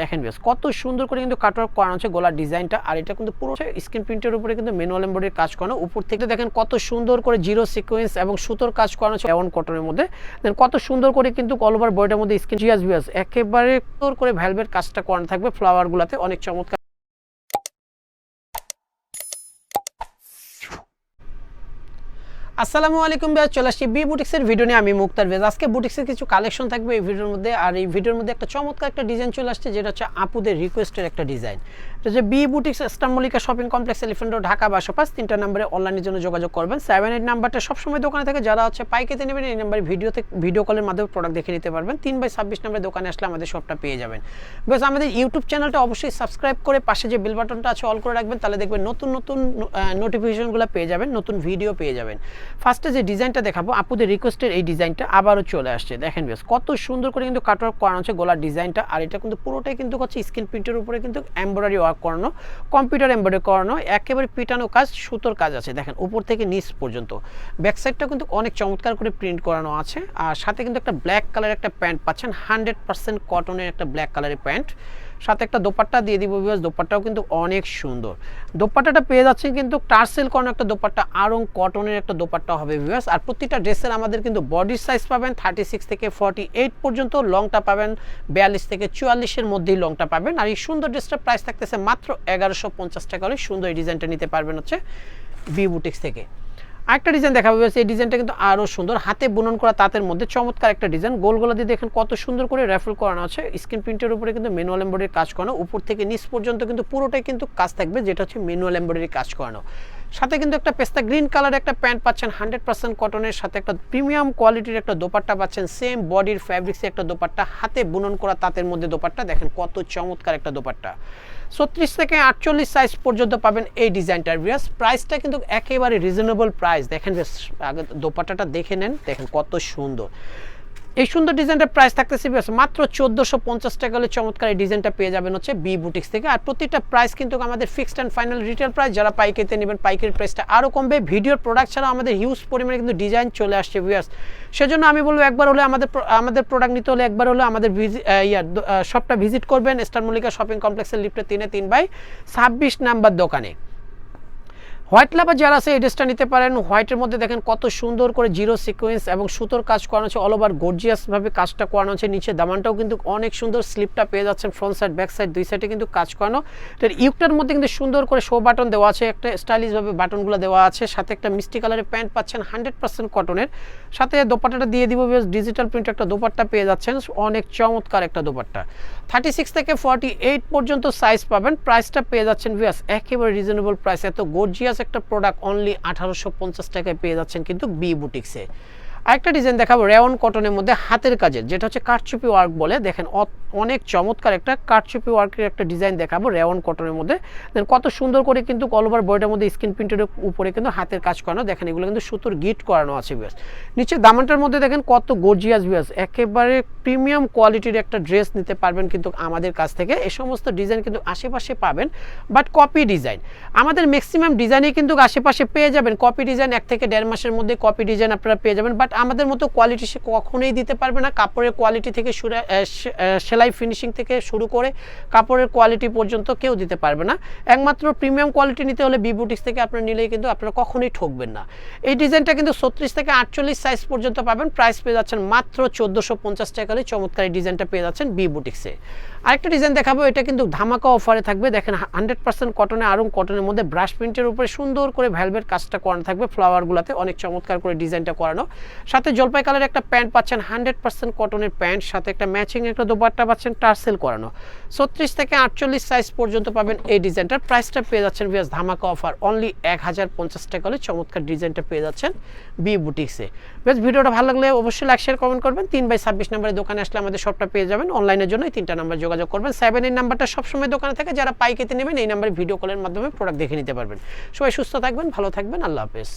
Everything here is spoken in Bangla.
দেখেন বেশ কত সুন্দর করে কিন্তু কাটওয়ার্ক করানো হচ্ছে গলার ডিজাইনটা। আর এটা কিন্তু পুরো স্ক্রিন প্রিন্টের উপরে কিন্তু ম্যানুয়াল এমব্রয়ডারির কাজ করানো। উপর থেকে দেখেন কত সুন্দর করে জিরো সিকোয়েন্স এবং সুতোর কাজ করানো হচ্ছে এমন কটনের মধ্যে। দেন কত সুন্দর করে কিন্তু অল ওভার বডিটার মধ্যে স্ক্রিন জিয়াস বিয়াস একেবারে করে ভ্যালভেট কাজটা করানো থাকবে ফ্লাওয়ারগুলোতে অনেক চমৎকার আসসালামু আলাইকুম ভাই চলে আসছি বি বুটিক্সের ভিডিও নিয়ে। আমি মুক্তার ভেজ। আজকে বুটিক্সের কিছু কালেকশন থাকবে এই ভিডিওর মধ্যে। আর এই ভিডিওর মধ্যে একটা চমৎকার একটা ডিজাইন চলে আসছে, যেটা হচ্ছে আপুদের রিকোয়েস্টের একটা ডিজাইন হচ্ছে B boutiques ইস্টানমলিকা shopping complex elephant road Dhaka বাসা পাঁচ তিনটা নম্বরে অনলাইনের জন্য যোগাযোগ করবেন। সেভেন এইট নাম্বারটা সবসময় দোকানে থেকে। যারা হচ্ছে পাইকেতে নেবেন, এই নাম্বারে ভিডিওতে ভিডিও কলের মাধ্যমে প্রোডাক্ট দেখে নিতে পারবেন। তিন বাই ছাব্বিশ নম্বরে দোকানে আসলে আমাদের সবটা পেয়ে যাবেন। বেশ আমাদের ইউটিউব চ্যানেলটা অবশ্যই সাবস্ক্রাইব করে পাশে যে বেল বাটনটা আছে অল করে রাখবেন। তাহলে দেখবেন নতুন নতুন নোটিফিকেশনগুলো পেয়ে যাবেন, নতুন ভিডিও পেয়ে যাবেন। ফার্স্টে যে ডিজাইনটা দেখাবো, আপুদের রিকোয়েস্টের এই ডিজাইনটা আবারও চলে আসছে। দেখেন বেশ কত সুন্দর করে কিন্তু কাটওয়ার্ক করানো হচ্ছে গলার ডিজাইনটা আর এটা কিন্তু পুরোটাই কিন্তু হচ্ছে স্ক্রিন প্রিন্টের উপরে কিন্তু এমব্রয়ডারি করানো কম্পিউটার এমব্রয়ডারি করানো, একেবারে পিটানো কাজ, সুতোর কাজ আছে। দেখেন, উপর থেকে নিচ পর্যন্ত। ব্যাক সাইডটা কিন্তু অনেক চমৎকার করে প্রিন্ট করানো আছে। আর সাথে কিন্তু একটা ব্ল্যাক কালারের একটা প্যান্ট পাচ্ছেন। হান্ড্রেড পার্সেন্ট কটনের একটা ব্ল্যাক কালারের প্যান্ট সাথে একটা দোপাট্টা দিয়ে দিব বিকজ দোপাট্টাও কিন্তু অনেক সুন্দর। দোপাট্টাটা পেয়ে যাচ্ছেন কিন্তু টার্সেল করানো একটা দোপাট্টা, আরং কটনের একটা দোপাট্টা হবে ভিউয়ার্স আর প্রতিটা ড্রেসের আমাদের কিন্তু বডির সাইজ পাবেন থার্টি সিক্স থেকে ফর্টি এইট পর্যন্ত লংটা পাবেন বিয়াল্লিশ থেকে চুয়াল্লিশের মধ্যেই লংটা পাবেন। আর এই সুন্দর ড্রেসটার প্রাইস থাকতেছে মাত্র এগারোশো পঞ্চাশ টাকা হলে সুন্দর এই ডিজাইনটা নিতে পারবেন হচ্ছে বি বুটিক্স থেকে। আরেকটা ডিজাইন দেখাবো এই ডিজাইনটা কিন্তু আরও সুন্দর। হাতে বুনন করা তাঁতের মধ্যে চমৎকার একটা ডিজাইন গোলগোলা দিয়ে দেখেন কত সুন্দর করে র্যাফেল করানো আছে। স্ক্রিন প্রিন্টের উপরে কিন্তু ম্যানুয়াল এম্ব্রয়ডারি কাজ করানো। উপর থেকে নিচ পর্যন্ত কিন্তু পুরোটাই কিন্তু কাজ থাকবে, যেটা হচ্ছে ম্যানুয়াল এম্ব্রয়ডারি কাজ করানো। সাথে কিন্তু একটা পেস্তা গ্রিন কালার একটা প্যান্ট পাচ্ছেন, হান্ড্রেড পার্সেন্ট কটনের সাথে একটা প্রিমিয়াম কোয়ালিটির একটা দোপাট্টা পাচ্ছেন, সেম বডির ফ্যাব্রিক্সের একটা দোপাট্টা, হাতে বুনন করা তাঁতের মধ্যে দোপাট্টা, দেখেন কত চমৎকার একটা দোপাট্টা। ছত্রিশ থেকে আটচল্লিশ সাইজ পর্যন্ত পাবেন এই ডিজাইনটার বিয়াস প্রাইসটা কিন্তু একেবারে রিজনেবল প্রাইস দেখেন দোপাট্টাটা দেখে নেন, দেখেন কত সুন্দর। এই সুন্দর ডিজাইনটার প্রাইস থাকতেছে মাত্র চোদ্দোশো পঞ্চাশ টাকা হলে চমৎকার এই ডিজাইনটা পেয়ে যাবেন হচ্ছে বি বুটিক্স থেকে। আর প্রতিটা প্রাইস কিন্তু আমাদের fixed and final retail price যারা পাইকারিতে নেবেন পাইকারি প্রাইসটা আরও কমবে। ভিডিওর প্রোডাক্ট ছাড়া আমাদের হিউজ পরিমাণে কিন্তু ডিজাইন চলে আসছে ভিউয়ার্স সেজন্য আমি বলব একবার হলে আমাদের আমাদের প্রোডাক্ট নিতে হলে একবার হলে আমাদের ইয়ার শপটা ভিজিট করবেন। স্টার মল্লিকা শপিং কমপ্লেক্সের লিফটে তিনে তিন বাই ছাব্বিশ নাম্বার দোকানে। হোয়াইট লাভার যারা আছে, এই ড্রেসটা নিতে পারেন। হোয়াইটের মধ্যে দেখেন কত সুন্দর করে জিরো সিকোয়েন্স এবং সুতোর কাজ করানো হচ্ছে অল ওভার গর্জিয়াসভাবে কাজটা করানো হচ্ছে নিচে দামানটাও কিন্তু অনেক সুন্দর স্লিপটা পেয়ে যাচ্ছেন ফ্রন্ট সাইড ব্যাক সাইড দুই সাইডে কিন্তু কাজ করানো। এটার ইউকটার মধ্যে কিন্তু সুন্দর করে শো বাটন দেওয়া আছে, একটা স্টাইলিশভাবে বাটনগুলো দেওয়া আছে। সাথে একটা মিষ্টি কালারের প্যান্ট পাচ্ছেন হান্ড্রেড পার্সেন্ট কটনের সাথে দোপাট্টাটা দিয়ে দিব ডিজিটাল প্রিন্ট একটা দোপাট্টা পেয়ে যাচ্ছেন, অনেক চমৎকার একটা দোপাট্টা। থার্টি সিক্স থেকে ফর্টি এইট পর্যন্ত সাইজ পাবেন প্রাইসটা পেয়ে যাচ্ছেন ভিয়াস একেবারে রিজনেবল প্রাইস এত গর্জিয়াস একটা প্রোডাক্ট অনলি আঠারোশো পঞ্চাশ টাকায় পেয়ে যাচ্ছেন কিন্তু বি বুটিক্সে আরেকটা ডিজাইন দেখাবো রেওন কটনের মধ্যে হাতের কাজের, যেটা হচ্ছে কাঠচুপি ওয়ার্ক বলে। দেখেন অনেক চমৎকার একটা কাঠচুপি ওয়ার্কের একটা ডিজাইন দেখাবো রেওন কটনের মধ্যে। দেন কত সুন্দর করে কিন্তু অল ওভার মধ্যে স্ক্রিন প্রিন্টের উপরে কিন্তু হাতের কাজ করানো। দেখেন, এগুলো কিন্তু সুতোর গিট করানো আছে বেশ নিচে দামানটার মধ্যে দেখেন, কত গর্জিয়াস বেশ একেবারে প্রিমিয়াম কোয়ালিটির একটা ড্রেস নিতে পারবেন কিন্তু আমাদের কাছ থেকে। এ সমস্ত ডিজাইন কিন্তু আশেপাশে পাবেন বাট কপি ডিজাইন আমাদের ম্যাক্সিমাম ডিজাইনই কিন্তু আশেপাশে পেয়ে যাবেন। কপি ডিজাইন এক থেকে দেড় মাসের মধ্যে কপি ডিজাইন আপনারা পেয়ে যাবেন বাট আমাদের মতো কোয়ালিটি সে কখনোই দিতে পারবে না। কাপড়ের কোয়ালিটি থেকে সেলাই ফিনিশিং থেকে শুরু করে কাপড়ের কোয়ালিটি পর্যন্ত কেউ দিতে পারবে না। একমাত্র প্রিমিয়াম কোয়ালিটি নিতে হলে বিবুটিক্স থেকে আপনারা নিলেই কিন্তু আপনারা কখনোই ঠকবেন না। এই ডিজাইনটা কিন্তু ছত্রিশ থেকে আটচল্লিশ সাইজ পর্যন্ত পাবেন। প্রাইস পেয়ে যাচ্ছেন মাত্র চোদ্দোশো পঞ্চাশ টাকা চমৎকার এই ডিজাইনটা পেয়ে যাচ্ছেন বি বুটিক্সে আরেকটা ডিজাইন দেখাবো, এটা কিন্তু ধামাকা অফারে থাকবে। দেখেন হান্ড্রেড পার্সেন্ট কটনে আরং কটনের মধ্যে ব্রাশ প্রিন্টের উপরে সুন্দর করে ভ্যালভেট কাজটা করানো থাকবে ফ্লাওয়ারগুলোতে অনেক চমৎকার করে ডিজাইনটা করানো। সাথে জলপাই কালার একটা প্যান্ট পাচ্ছেন হান্ড্রেড পার্সেন্ট কটনের প্যান্ট সাথে একটা ম্যাচিং একটা দোপাট্টা পাচ্ছেন টার্সেল করানো। ছত্রিশ থেকে আটচল্লিশ সাইজ পর্যন্ত পাবেন এই ডিজাইনটার প্রাইসটা পেয়ে যাচ্ছেন বিয়াস ধামাকা অফার অনলি এক হাজার পঞ্চাশ টাকা হলে চমৎকার ডিজাইনটা পেয়ে যাচ্ছেন বি বুটিক্সে বেশ ভিডিওটা ভালো লাগলে অবশ্যই লাইক শেয়ার কমেন্ট করবেন। তিন বাই ছাব্বিশ নম্বরের দোকানে আসলে আমাদের সবটা পেয়ে যাবেন। অনলাইনের জন্য এই তিনটা নাম্বার যোগাযোগ করবেন। সেভেন এই নাম্বারটা সবসময় দোকানে থাকে। যারা পাইকেতে নেবেন, এই নাম্বারে ভিডিও কলের মাধ্যমে প্রোডাক্ট দেখে নিতে পারবেন। সবাই সুস্থ থাকবেন, ভালো থাকবেন। আল্লাহ হাফেজ।